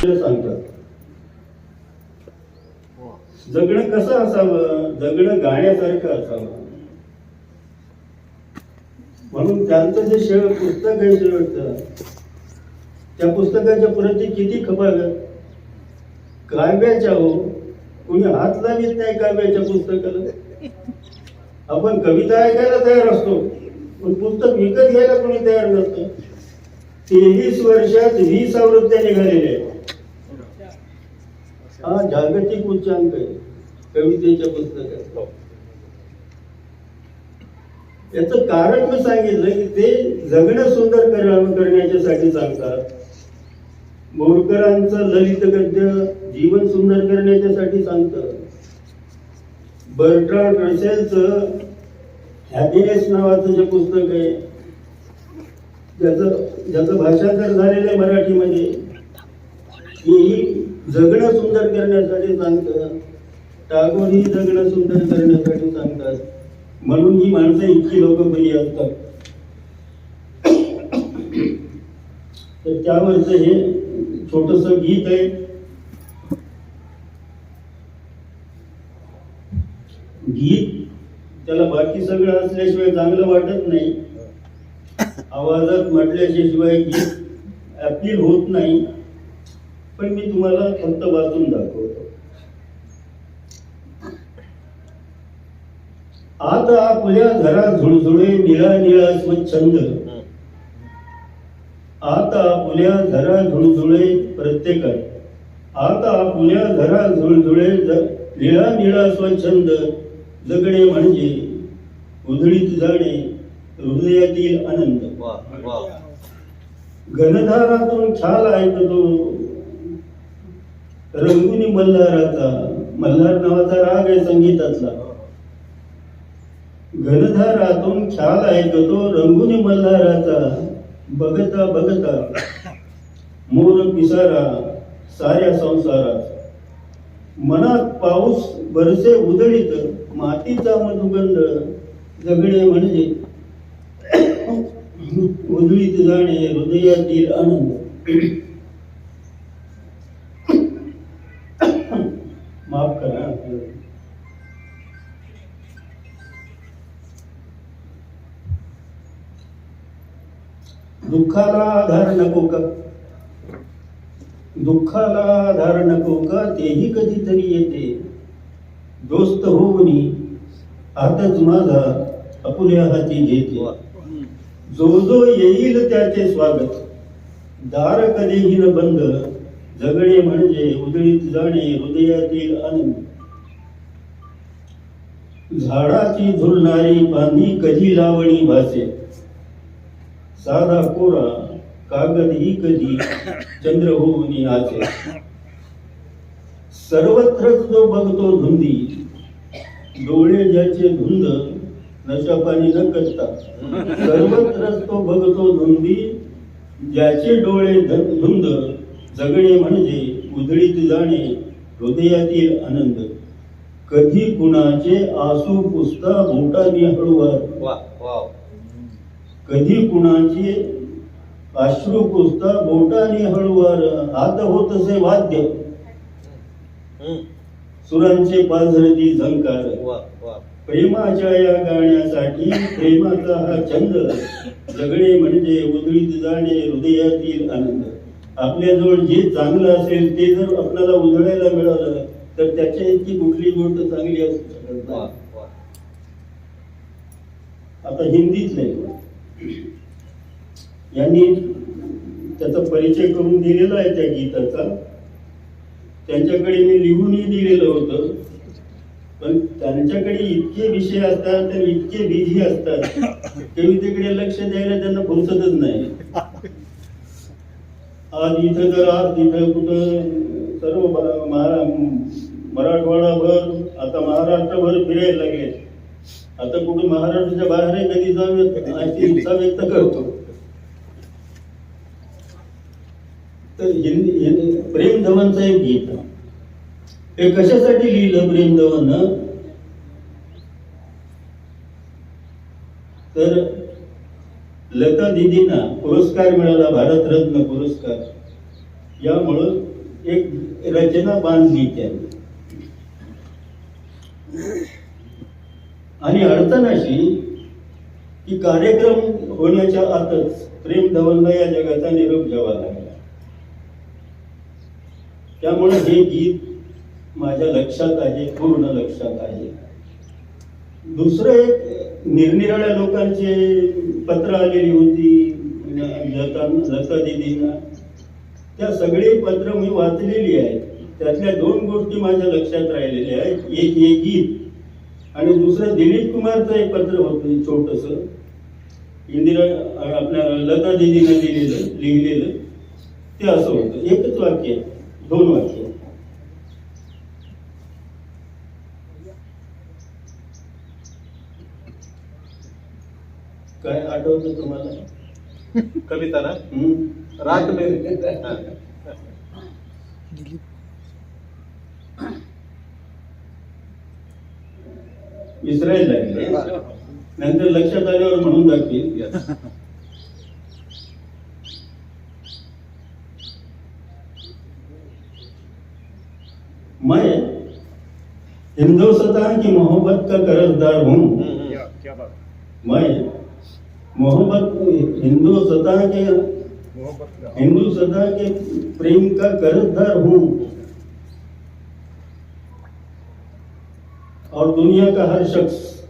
सांगतात. जगणं कसं असावं? जगणं गाण्यासारखं असावं. म्हणून त्यांचं जे शेळ पुस्तक आहे शेवटचं त्या पुस्तकाच्या प्रती किती खपाव्यात काव्याच्या हो. कोणी हात लावित नाही काव्याच्या पुस्तकाला? आपण कविता ऐकायला तयार असतो पण पुस्तक विकत घ्यायला कोणी तयार नसतं. तेवीस वर्षात वीस आवृत्त्या निघालेल्या आहेत. हा जागतिक उच्चांक आहे कवितेच्या पुस्तकात. याचं कारण मी सांगितलं की ते जगणं सुंदर कर- करण्याच्यासाठी सांगतात. मोरकरांचं ललित गद्य जीवन सुंदर करण्याच्यासाठी सांगतात. बर्ट्रांड रसेलचं हॅपीनेस नावाचं जे पुस्तक आहे ज्याचं ज्याचं भाषांतर झालेलं आहे मराठीमध्ये ही जगणं सुंदर करण्यासाठी सांगतात. टागोर ही जगणं सुंदर करण्यासाठी सांगतात. म्हणून ही माणसं इतकी लोकप्रिय असतात. तर त्यावरच हे छोटस गीत आहे. गीत त्याला बाकी सगळं असल्याशिवाय चांगलं वाटत नाही. आवाजात म्हटल्याशिवाय गीत अपील होत नाही. पण मी तुम्हाला फक्त वाचून दाखवतो. आता आपल्या घरात झुळझुळे निळा निळा स्वच्छंद. आता आपल्या घरा झुळझुळे प्रत्येकात आता आपल्या घरा झुळझुळे निळा निळा स्वच्छंद. जगणे म्हणजे उधळीत जाणे हृदयातील आनंद. घनधारातून ख्याल ऐकतो रंगुनी मल्हाराचा मल्हार नावाचा राग आहे संगीतातला. घनधारातून ख्याल ऐकतो रंगुनी मल्हाराचा. बघता बघता. मोर पिसारा साऱ्या संसारात. मनात पाऊस बरसे उधळीत मातीचा मधुगंध जगणे म्हणजे उधळीत जाणे हृदयातील आनंद. दुःखाला आधार नको का दुःखाला आधार नको का तेही कधीतरी येते. दोस्त होऊनी आताच माझा अपुल्या हाती घेते. जो जो येईल त्याचे स्वागत. दार कधीही न बंद जगणे म्हणजे उदळीत जाणे हृदयातील आनंद. झाडाची झुलणारी पाणी कधी लावणी भासे. साधा कोरा कागद ही कधी चंद्र होऊन आचे। सर्वत्रच जो बघतो धुंदी डोळे ज्याचे धुंद नशापाणी न करता। सर्वत्रच तो बघतो धुंदी ज्याचे डोळे ध- धुंद जगणे म्हणजे उधळीत जाणे हृदयातील आनंद। कधी कुणाचे आसू पुसता बोटाने हळूवर। वा वा। कधी कुणाचे अश्रू पुसता बोटाने हळूवार हात होतसे वाद्य. हम्म. सुरांचे पाझरती झंकार. प्रेमाच्या या गाण्यासाठी प्रेमाचा हा छंद. जगणे म्हणजे उधळीत जाणे हृदयातील आनंद. आपल्याजवळ जे चांगलं असेल ते जर आपल्याला उधळायला मिळालं तर त्याच्या इतकी कुठली गोष्ट चांगली असू शकत नाही. आता हिंदीतले यांनी त्याचा परिचय करून दिलेला आहे त्या गीताचा. त्यांच्याकडे मी लिहूनही दिलेलं होतं. पण त्यांच्याकडे इतके विषय असतात ते इतके बिझी असतात कवितेकडे लक्ष द्यायला त्यांना फुरसतच नाही. आज इथं तर आज तिथं कुठं सर्व महारा मराठवाडाभर आता महाराष्ट्रभर फिरायला लागले. आता कुठं महाराष्ट्राच्या बाहेर कधी जाऊयात अशी इच्छा व्यक्त करतो. तर प्रेम धवनचं एक गीत. हे कशासाठी लिहिलं प्रेम धवन तर लता दिदींना पुरस्कार मिळाला भारतरत्न पुरस्कार. यामुळं एक रचना बांधली त्यांनी आणि अडचण अशी की कार्यक्रम होण्याच्या आतच प्रेम धवनला या जगाचा निरोप घ्यावा लागला. त्यामुळे हे गीत माझ्या लक्षात आहे पूर्ण लक्षात आहे. दुसरं एक निरनिराळ्या लोकांचे पत्र आलेली होती म्हणजे लता लता दिदींना. त्या सगळी पत्र मी वाचलेली आहेत. त्यातल्या दोन गोष्टी माझ्या लक्षात राहिलेल्या आहेत. एक हे गीत आणि दुसरं दिलीप कुमारचं एक पत्र होतं छोटस. इंदिरा आपल्या लता दिदीनं लिहिलेलं लिहिलेलं. ते असं होतं. एकच वाक्य. दोन वाक्य काय आठवतं तुम्हाला कविता ना रात में विसरायला लागले नंतर लक्षात आल्यावर म्हणून दाखवील मैं हिंदुस्तान की मोहब्बत का कर्जदार हूँ। हम्म, हम्म. मैं मोहब्बत हिंदुस्तान के हिंदुस्तान के। प्रेम का कर्जदार हूँ। और दुनिया का हर शख्स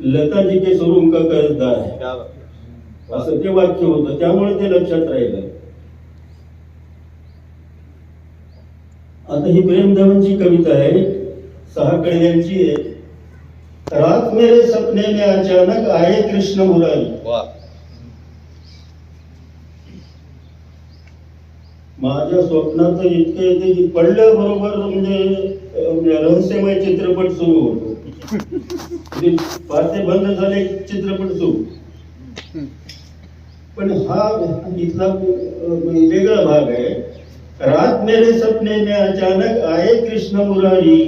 लता जी के स्वरूप का कर्जदार है। क्या बात? है. असं ते वाक्य होतं त्यामुळे ते लक्षात राहिलं आता ही प्रेमदेवांची कविता आहे. सहा कळ्यांची आहे. रात मेरे सपने में अचानक आए कृष्ण मुरारी. माझ्या स्वप्नात इतकं येते की पडल्याबरोबर म्हणजे अं, रहस्यमय चित्रपट सुरू होतो. म्हणजे पाते बंद झाले चित्रपट सुरू. पण हा इथला वेगळा भाग आहे. रात मेरे सपने में अचानक आए कृष्ण मुरारी।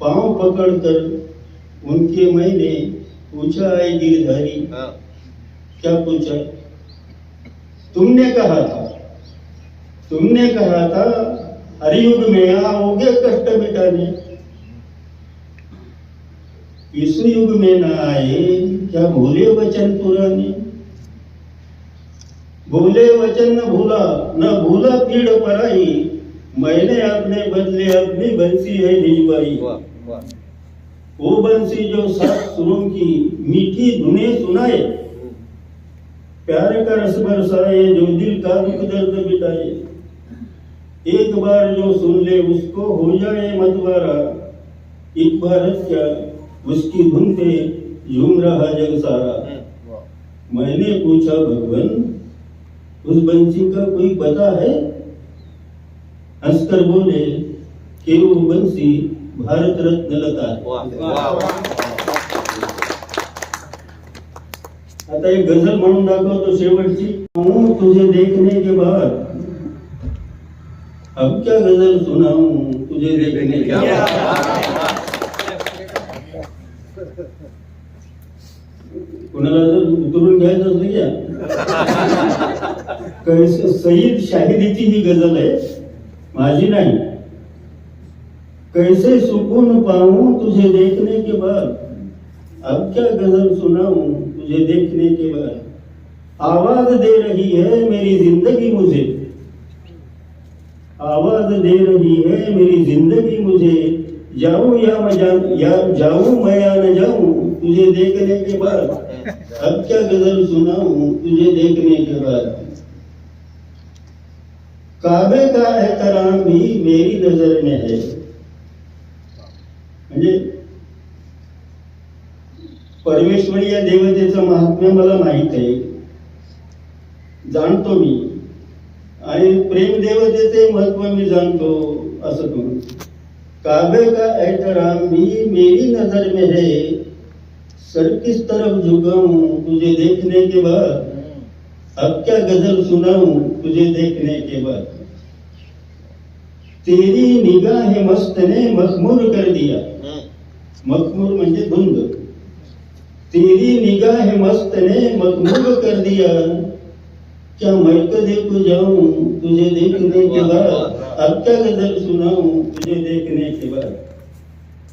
पाँव पकड़कर उनके मैंने पूछा आए गिरधारी क्या पूछा? तुमने कहा था। तुमने कहा था हरियुग में आओगे कष्ट मिटाने। इस युग में ना आए क्या भूले वचन पुराने? भूले वचन न भूला न भूला पीड़ पराई मैंने अपने बदले अपनी बंसी है भिजवाई वा बंसी जो सात सुरों की मीठी धुने सुनाए. प्यार का रस बरसाए जो दिल का दुख दर्द मिटाए एक बार जो सुन ले उसको हो जाए मतवारा एक बार क्या उसकी धुन पे झूम रहा जग सारा हम्म. मैंने पूछा भगवान उस बंसी का कोई पता है? हंसकर बोले कि वो बंसी भारत रत्न लता है. आता एक गझल म्हणून दाखवतो शेवटची हूँ तुझे देखने के बाद। अब क्या गज़ल सुनाऊं तुझे देखने के बाद? कुणाला जर उतरून घ्यायचं असलं घ्या सईद शाहिदीची ही गज़ल आहे. माझी नाही. कैसे सुकून पाऊँ तुझे देखने के बाद. अब क्या गज़ल सुनाऊं तुझे देखने के बाद? आवाज़ दे रही है मेरी ज़िंदगी मुझे. आवाज़ दे रही है मेरी ज़िंदगी मुझे. जाऊँ या मैं या जाऊँ मैं या न जाऊँ तुझे देखने के बाद. अब क्या गज़ल सुनाऊं तुझे देखने के बाद? काबे का एहतराम भी मेरी नजर में है। म्हणजे परमेश्वरी या देवतेचं महात्म्य मला माहीत आहे. जाणतो मी. आणि प्रेम देवतेचे महत्त्व मी जाणतो असं करून काबे का एहतराम भी मेरी नजर में है। सर किस तरफ झुकाऊं तुझे देखने के बाद अब क्या गज़ल सुनाऊं तुझे देखने के बाद? तेरी निगाह मस्त ने मखमूर कर दिया। हम्म. मखमूर म्हणजे धुंद। तेरी निगाह मस्त ने मखमूर कर दिया। क्या मैं तो देखो जाऊँ तुझे देखने के बाद? अब क्या गज़ल सुनाऊं तुझे देखने के बाद?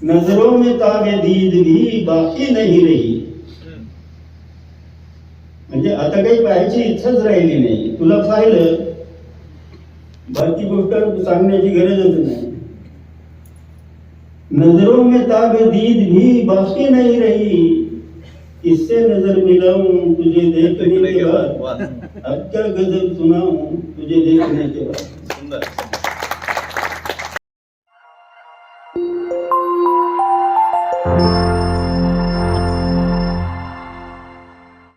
नज़रों में ताबे दीद भी बाकी नहीं रही। म्हणजे आता काही पाहायची इच्छाच राहिली नाही. तुला पाहिलं बाकी गोष्ट सांगण्याची गरजच नाही. नजरों में ताबे दीद भी बाकी नहीं रही. इससे नजर मिलाऊं तुझे देखने के बाद. अब क्या गजल सुनाऊं तुझे देखने के बाद. सुंदर.